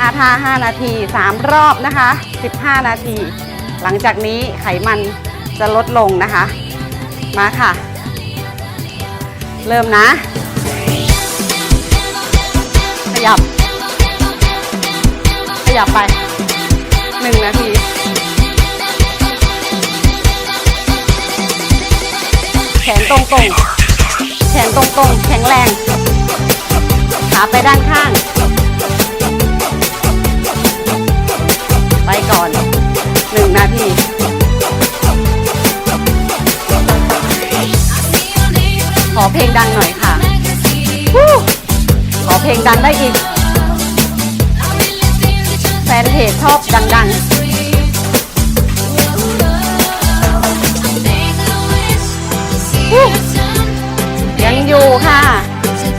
อาทา 5 นาที 3 รอบนะคะ 15 นาที หลังจากนี้ไขมันจะลดลงนะคะ มาค่ะ เริ่มนะ ขยับ ขยับไป 1 นาทีแขนตรงๆแขนตรงๆแข็งแรง ขาไปด้านข้าง ก่อน1นาทีขอเพลงดังหน่อยค่ะ ขอเพลงดังได้อีก แฟนเพจชอบดังๆยังอยู่ค่ะ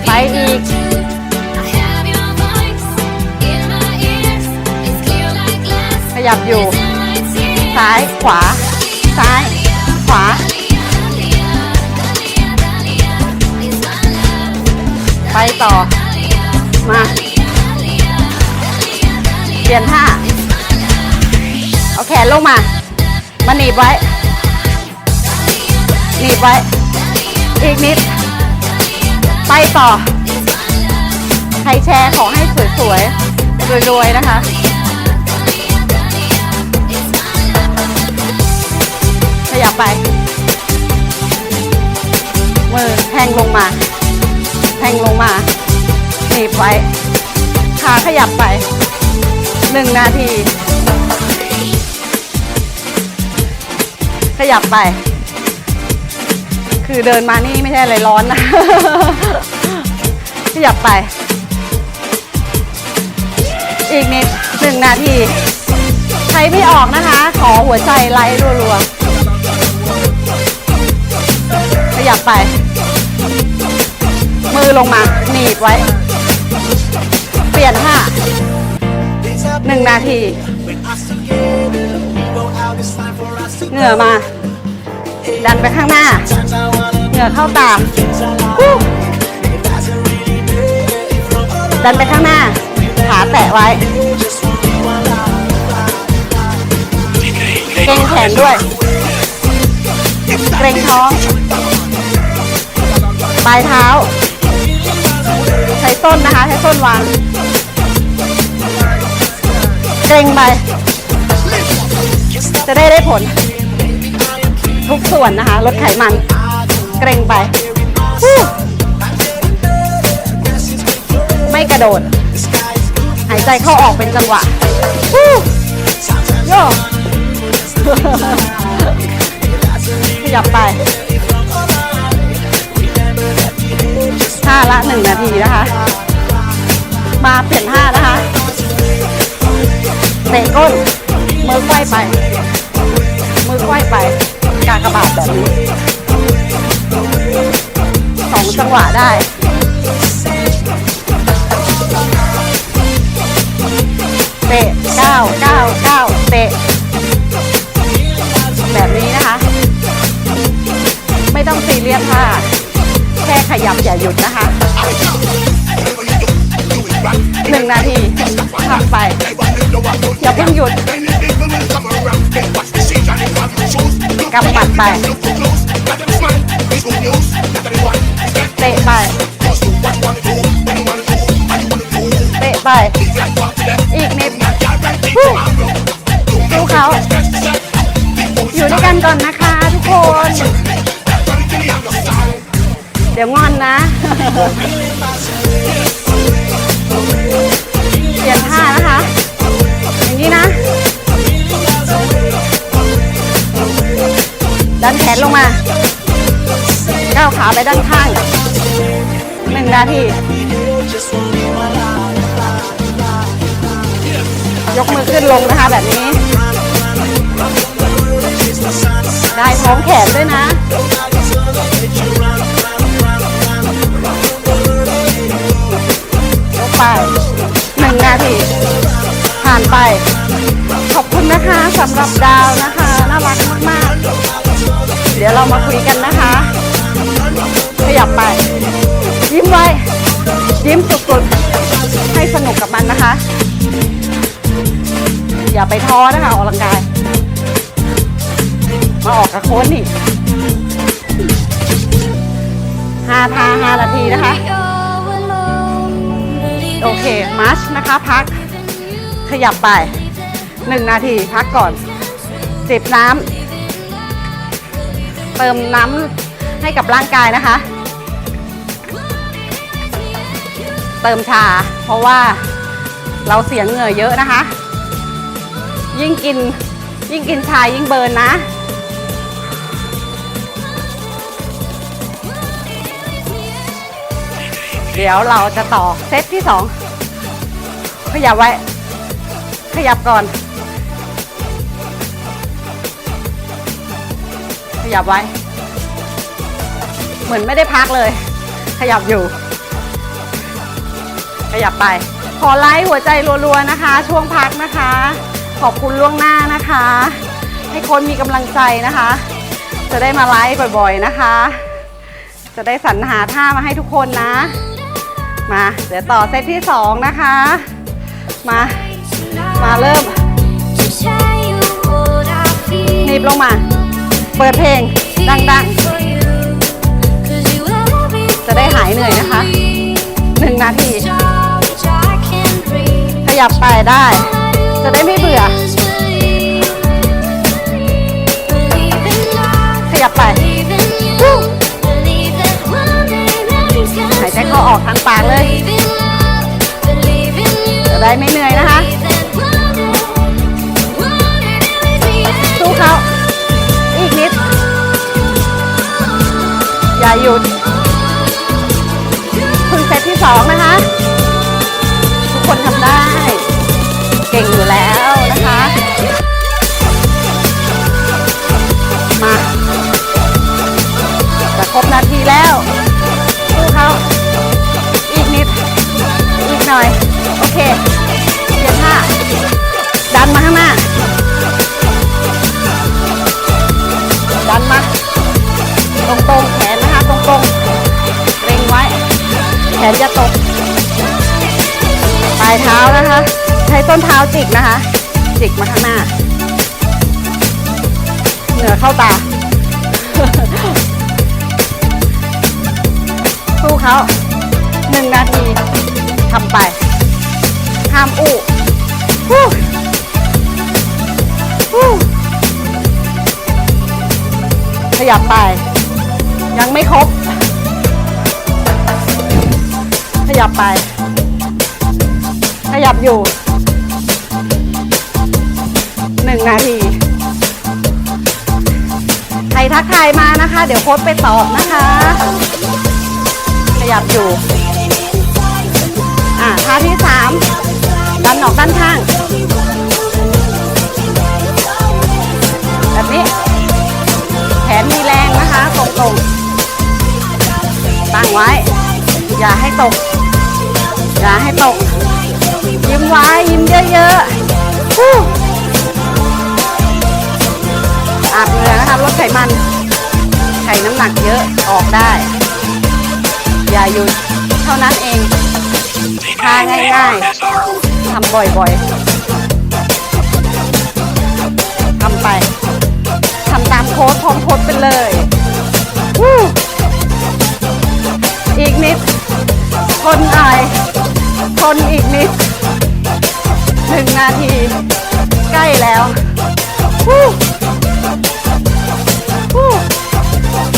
ไปอีก ยับอยู่ ซ้ายขวา ซ้าย ขวา ไปต่อ มา เปลี่ยนท่า เอาแขนลงมา มาหนีบไว้ หนีบไว้ อีกนิด ไปต่อ ใครแชร์ขอให้สวยๆ รวยๆ นะคะ ยับไปมือแทงลงมาแทงลงมาหนีบไว้ขาขยับไปหนึ่งนาที ขยับไป คือเดินมานี่ไม่ใช่อะไรร้อนนะ ขยับไป อีกนิดหนึ่งนาทีใครไม่ออกนะคะ ขอหัวใจไลค์รัวๆ ยับไป มือลงมา หนีบไว้ เปลี่ยนท่าหนึ่งนาที เหงื่อมา ดันไปข้างหน้า เหงื่อเข้าตาฮู้ดันไปข้างหน้า ขาแตะไว้ เกรงแขนด้วย เกรงท้อง ปลายเท้า ใช้ส้นนะคะ ใช้ส้นวางเกรงไป จะได้ได้ผล ทุกส่วนนะคะ ลดไขมัน เกรงไป ไม่กระโดด หายใจเข้าออกเป็นจังหวะโยขยับไป ละหนึ่งนาทีนะคะ มาเปลี่ยนท่านะคะเตะก้นมือไขว้ไป มือไขว้ไปกากระบาดแบบนี้สองจังหวะได้เตะเก้าวก้าวก้าเตะแบบนี้นะคะ ไม่ต้องซีเรียสค่ะ แค่ขยับอย่าหยุดนะคะหนึ่งนาทีทำไป อย่าเพิ่งหยุดกำหมัดไป เตะไป เตะไป อีกนิดดูเขาอยู่ด้วยกันก่อนนะคะทุกคน เดี๋ยวงอนนะ เปลี่ยนท่านะคะ อย่างนี้นะ ดันแขนลงมา ก้าวขาไปด้านข้างหนึ่งนาที ยกมือขึ้นลงนะคะแบบนี้ ได้ท้องแขนด้วยนะ ไปหนึ่งนาทีผ่านไป ขอบคุณนะคะสำหรับดาวนะคะ น่ารักมากๆ เดี๋ยวเรามาคุยกันนะคะ ขยับไป ยิ้มไว้ ยิ้มสุดๆ ให้สนุกกับมันนะคะ อย่าไปท้อนะคะออกกำลังกาย มาออกกับโค้ชนี่ห้าท่าห้านาทีนะคะ โอเคมาร์ชนะคะ พัก ขยับไปหนึ่งนาที พักก่อน จิบน้ำเติมน้ำให้กับร่างกายนะคะ เติมชา เพราะว่าเราเสียงเหงื่อเยอะนะคะ ยิ่งกินยิ่งกินชายิ่งเบิร์นนะ เดี๋ยวเราจะต่อเซตที่สองขยับไว้ ขยับก่อน ขยับไว้ เหมือนไม่ได้พักเลย ขยับอยู่ ขยับไป ขอไลค์หัวใจรัวๆนะคะ ช่วงพักนะคะ ขอบคุณล่วงหน้านะคะ ให้คนมีกำลังใจนะคะ จะได้มาไลฟ์บ่อยๆนะคะ จะได้สรรหาท่ามาให้ทุกคนนะ มาเดี๋ยวต่อเซตที่สองนะคะ มา มาเริ่มหนีบลงมา เปิดเพลง ดังๆ จะได้หายเหนื่อยนะคะหนึ่งนาที ขยับไปได้ จะได้ไม่เบื่อ ขยับไป หายใจเขาออกทางปากเลย จะได้ไม่เหนื่อยนะคะ สู้เขาอีกนิด อย่าหยุดเพึ่งเซตที่สองนะคะ ทุกคนทำได้ายเท้านะคะ ใช้ส้นเท้าจิกนะคะ จิกมาข้างหน้า เหนือเข้าตา สู้เขาหนึ่งนาทีทำไปห้ามอู้ฮู้ฮู้ขยับไป ยังไม่ครบ ขยับไป ขยับอยู่หนึ่งนาทีใครทักทายมานะคะ เดี๋ยวโค้ดไปตอบนะคะ ขยับอยู่อ่าท่าที่สามดันออกด้านข้างแบบนี้ แขนมีแรงนะคะตรงๆตั้งไว้ อย่าให้ตก อย่าให้ตก ยิ้มไว้ ยิ้มเยอะๆอาบเหงื่อนะคะลดไขมัน ไขน้ำหนักเยอะออกได้ อย่าหยุดเท่านั้นเองท่าง่ายๆทำบ่อยๆทำไปทำตามโค้ดพร้อมโค้ดไปเลยอีกนิดทนหน่อยทนอีกนิด นึ่งนาที ใกล้แล้ววู้วู้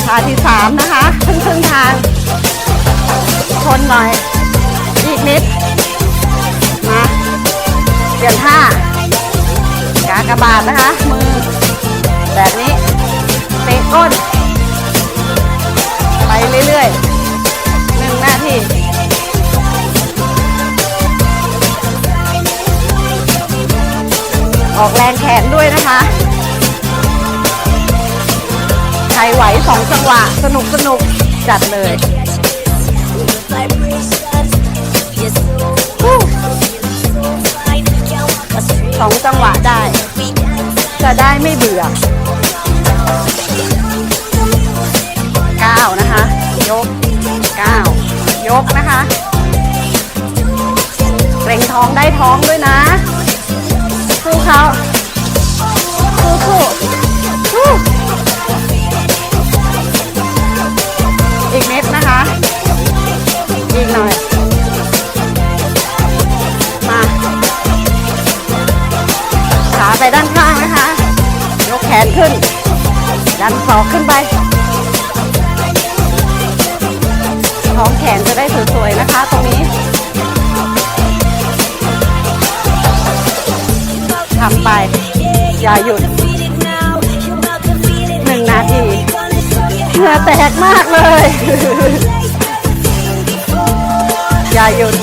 ท่าที่สามนะคะครึ่งครึ่งทางทนหน่อย อีกนิด มาเปลี่ยนท่ากากระบาทนะคะ มือ แบบนี้ เตะก้น ไปเรื่อยๆหนึ่งนาที ออกแรงแขนด้วยนะคะ ใครไหวสองจังหวะ สนุกสนุกจัดเลยสองจังหวะได้ จะได้ไม่เบื่อก้าวนะคะ ยกก้าวยกนะคะเกรงท้องได้ท้องด้วยนะ สู้เขาสู้สู้สู้อีกนิดนะคะ อีกหน่อย มาขาไปด้านข้างนะคะ ยกแขนขึ้น ดันศอกขึ้นไป ท้องแขนจะได้สวยๆนะคะตรงนี้ ทำไป อย่าหยุดหนึ่งนาทีเหงื่อแตกมากเลย อย่าหยุด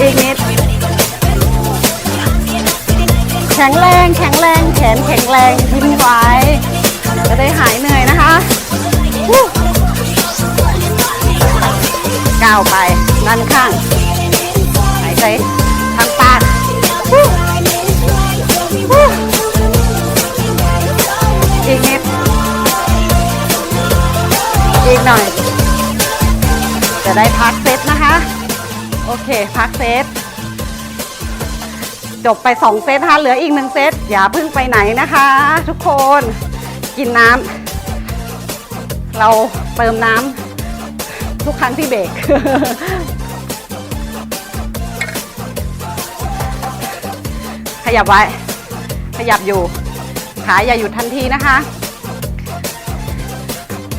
อีกนิด แข็งแรง แข็งแรง แขนแข็งแรงยิ้มไว้จะได้หายเหนื่อยนะคะก้าวไปด้านข้าง หายใจ ทางปากอีกนิดอีกหน่อย จะได้พักเซตนะคะ โอเค พักเซตจบไป 2 เซตนะคะเหลืออีก 1 เซต อย่าเพิ่งไปไหนนะคะ ทุกคนกินน้ำเราเติมน้ำทุกครั้งที่เบรก ขยับไว้ ขยับอยู่ ขาอย่าหยุดทันทีนะคะ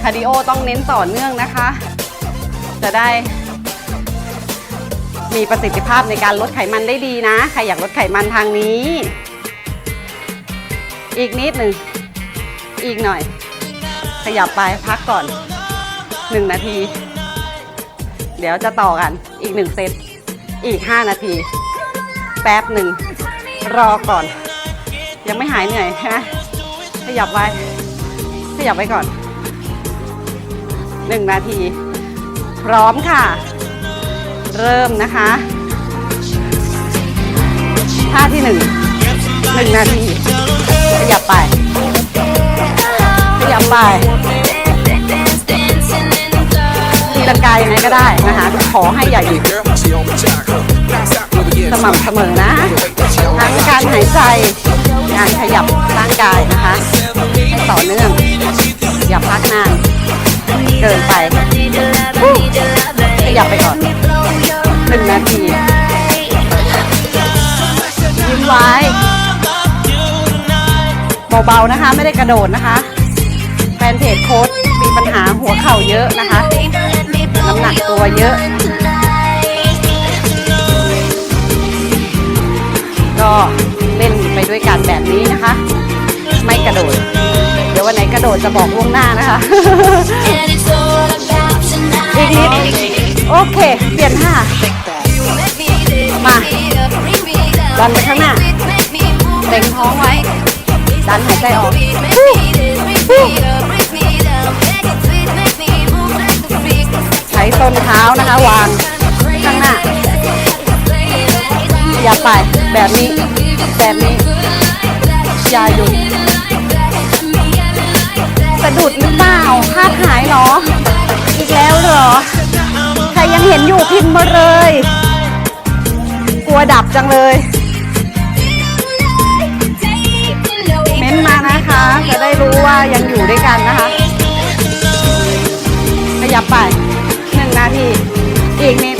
คาร์ดิโอต้องเน้นต่อเนื่องนะคะ จะได้ มีประสิทธิภาพในการลดไขมันได้ดีนะ ใครอยากลดไขมันทางนี้ อีกนิดหนึ่ง อีกหน่อย ขยับไปพักก่อน 1 นาที เดี๋ยวจะต่อกันอีก 1 เซต อีก 5 นาที แป๊บหนึ่ง รอก่อน ยังไม่หายเหนื่อยใช่ไหมขยับไว้ขยับไว้ก่อน1นาที พร้อมค่ะ เริ่มนะคะท่าที่หนึ่งหนึ่งนาทีขยับไปขยับไปตีลังกายยังไงก็ได้นะคะ ขอให้อย่าหยุดสม่ำเสมอนะ ทั้งการหายใจ การขยับร่างกายนะคะให้ต่อเนื่อง อย่าพักนานเกินไป ขยับไปก่อนหนึ่งนาทียิ้มไว้เบาๆนะคะ ไม่ได้กระโดดนะคะ แฟนเพจโค้ดมีปัญหาหัวเข่าเยอะนะคะ น้ำหนักตัวเยอะ ก็เล่นไปด้วยกันแบบนี้นะคะ ไม่กระโดด เดี๋ยววันไหนกระโดดจะบอกล่วงหน้านะคะอีกนิดโอเค เปลี่ยนท่ามาดันไปข้างหน้าเต็งท้องไว้ ดันหายใจออกใช้ต้นเท้านะคะ วางข้างหน้า อย่าไปแบบนี้ แบบนี้ อย่าหยุดสะดุดหรือเปล่าภาพหายเหรอ อีกแล้วเหรอ ใครยังเห็นอยู่พิมพ์มาเลย กลัวดับจังเลย เม้นต์มานะคะ จะได้รู้ว่ายังอยู่ด้วยกันนะคะ ขยับไปหนึ่งนาที อีกนิด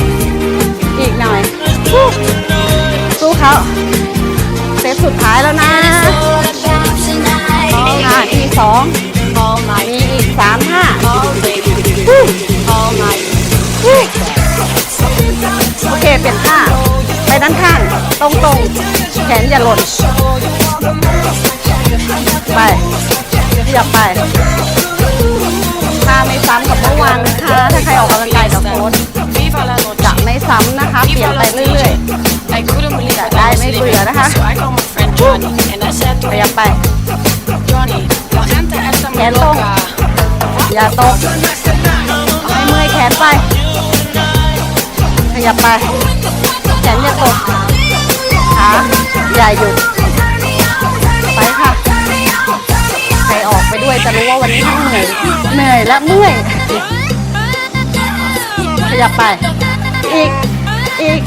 ตรง แขนอย่าหล่น ไปเรียบไปถ้าไม่ซ้ำกับเมื่อวานนะคะ ถ้าใครออกกำลังกายกับโค้ชจะไม่ซ้ำนะคะ เปลี่ยนไปเรื่อยๆแต่ได้ไม่เบื่อนะคะเรียบไปแขนตรง อย่าตรงให้เมื่อยแขนไปขยับไปแขนอย่าตก อย่าหยุดไปค่ะใครออกไปด้วยจะรู้ว่าวันนี้ทั้งเหนื่อยเหนื่อยและเมื่อยขยับไป อีกอีก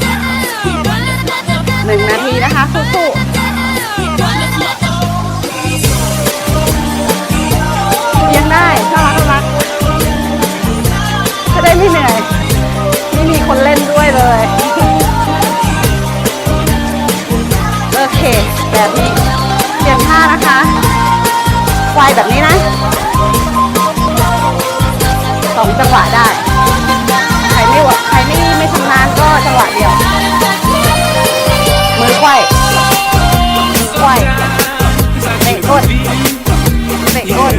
หนึ่งนาทีนะคะสู้ๆยังได้น่ารักน่ารักจะได้ไม่เหนื่อยไม่มีคนเล่นด้วยเลย แบบนี้ เปลี่ยนท่านะคะไวายแบบนี้นะสองจังหวะได้ ใครไม่วใครไม่ไม่ชำนาญก็จังหวะเดียว มือไขว้มือไขว้เตะก้นเตะก้น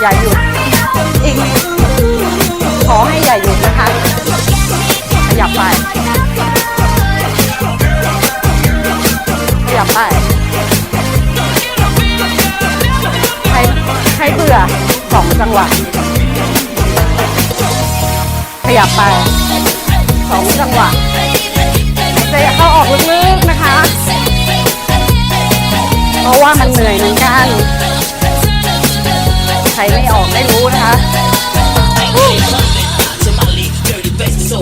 อย่าหยุดอีกนิดขอให้อย่าหยุดนะคะขยับไป ยับไปใครใครเบื่อสองจังหวะ ขยับไปสองจังหวะหายใจเข้าออกลึกๆนะคะ เพราะว่ามันเหนื่อยเหมือนกัน ใครไม่ออกไม่รู้นะคะ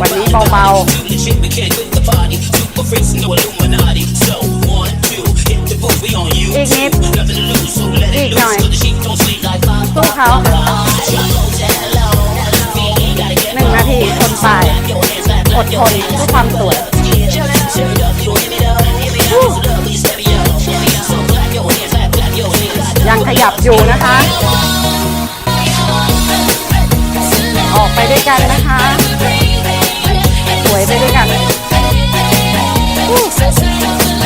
วันนี้เบาๆ อีกนิด อีกหน่อยสู้เขาหนึ่งนาทีทนไปอดทนเพื่อความสวยยังขยับอยู่นะคะ ออกไปด้วยกันนะคะ สวยไปด้วยกัน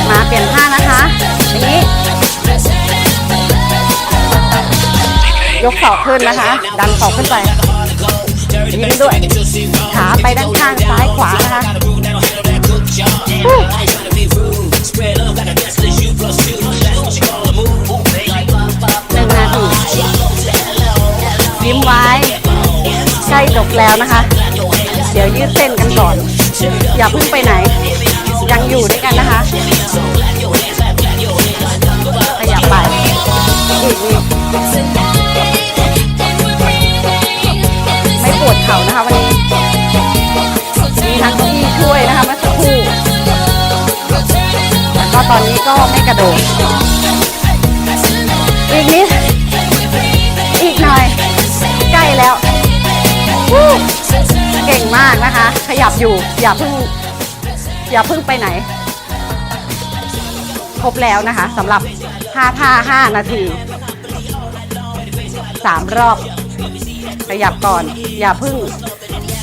มาเปลี่ยนท่านะคะนี้ยกศอกขึ้นนะคะ ดันศอกขึ้นไปยิ้มด้วย ขาไปด้านข้างซ้ายขวานะคะหนึ่งนาทียิ้มไว้ใกล้จบแล้วนะคะ เดี๋ยวยืดเส้นกันก่อน อย่าเพิ่งไปไหน ยังอยู่ด้วยกันนะคะขยับไปอีกนิดไม่ปวดเข่านะคะวันนี้มีทั้งที่ช่วยนะคะเมื่อสักครู่แล้วก็ตอนนี้ก็ไม่กระโดดอีกนิดอีกหน่อย ใกล้แล้วเก่งมากนะคะ ขยับอยู่อย่าเพิ่ง อย่าเพิ่งไปไหน ครบแล้วนะคะสำหรับ5ท่า5นาที3รอบขยับก่อน อย่าเพิ่ง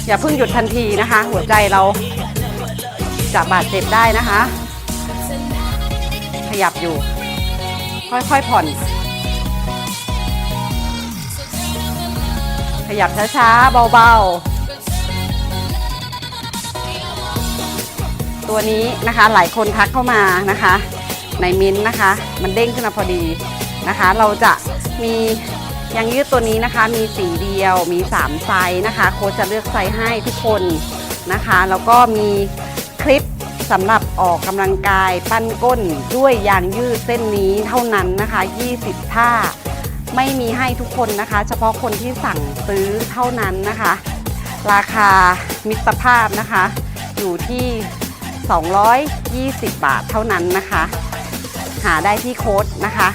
อย่าเพิ่งหยุดทันทีนะคะ หัวใจเราจะบาดเจ็บได้นะคะ ขยับอยู่ ค่อยๆผ่อน ขยับช้าๆเบาๆ ตัวนี้นะคะหลายคนทักเข้ามานะคะ ในมิ้นนะคะ มันเด้งขึ้นมาพอดีนะคะ เราจะมียางยืดตัวนี้นะคะ มีสีเดียวมี 3 ไซส์นะคะ โค้ชจะเลือกไซส์ให้ทุกคนนะคะ แล้วก็มีคลิปสำหรับออกกำลังกายปั้นก้นด้วยยางยืดเส้นนี้เท่านั้นนะคะ 20 ท่า ไม่มีให้ทุกคนนะคะ เฉพาะคนที่สั่งซื้อเท่านั้นนะคะ ราคามิตรภาพนะคะ อยู่ที่ 220 บาทเท่านั้นนะคะ หาได้ที่โค้ดนะคะ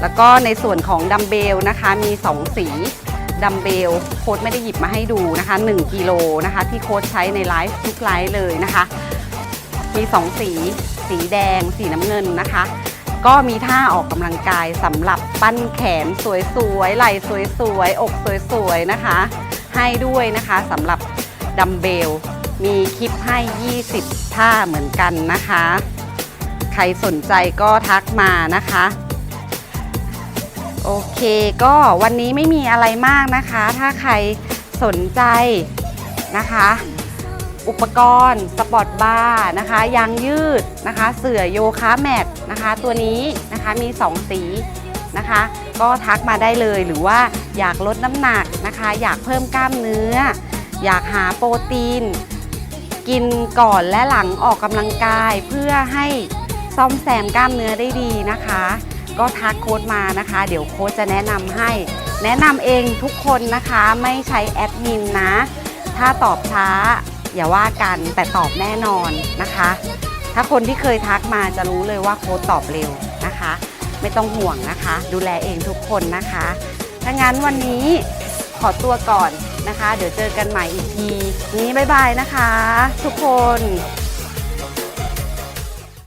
แล้วก็ในส่วนของดัมเบลนะคะมี 2 สีดัมเบลโค้ดไม่ได้หยิบมาให้ดูนะคะ 1กิโลนะคะ ที่โค้ดใช้ในไลฟ์ทุกไลฟ์เลยนะคะ มี 2 สี สีแดง สีน้ำเงินนะคะ ก็มีท่าออกกำลังกายสำหรับปั้นแขนสวยๆไหล่สวยๆอกสวยๆนะคะ ให้ด้วยนะคะสำหรับดัมเบล มีคลิปให้ 20 ท่าเหมือนกันนะคะ ใครสนใจก็ทักมานะคะ โอเคก็วันนี้ไม่มีอะไรมากนะคะ ถ้าใครสนใจนะคะ อุปกรณ์สปอร์ตบาร์นะคะยางยืดนะคะ เสื่อโยคะแมทนะคะ ตัวนี้นะคะมี 2 สีนะคะ ก็ทักมาได้เลยหรือว่าอยากลดน้ำหนักนะคะ อยากเพิ่มกล้ามเนื้อ อยากหาโปรตีน กินก่อนและหลังออกกำลังกายเพื่อให้ซ่อมแซมกล้ามเนื้อได้ดีนะคะ ก็ทักโค้ดมานะคะ เดี๋ยวโค้ดจะแนะนำให้ แนะนำเองทุกคนนะคะไม่ใช้แอดมินนะ ถ้าตอบช้าอย่าว่ากันแต่ตอบแน่นอนนะคะ ถ้าคนที่เคยทักมาจะรู้เลยว่าโค้ดตอบเร็วนะคะ ไม่ต้องห่วงนะคะ ดูแลเองทุกคนนะคะถ้างั้นวันนี้ขอตัวก่อน นะคะ เดี๋ยวเจอกันใหม่อีกทีนี้บ๊ายบายนะคะ ทุกคน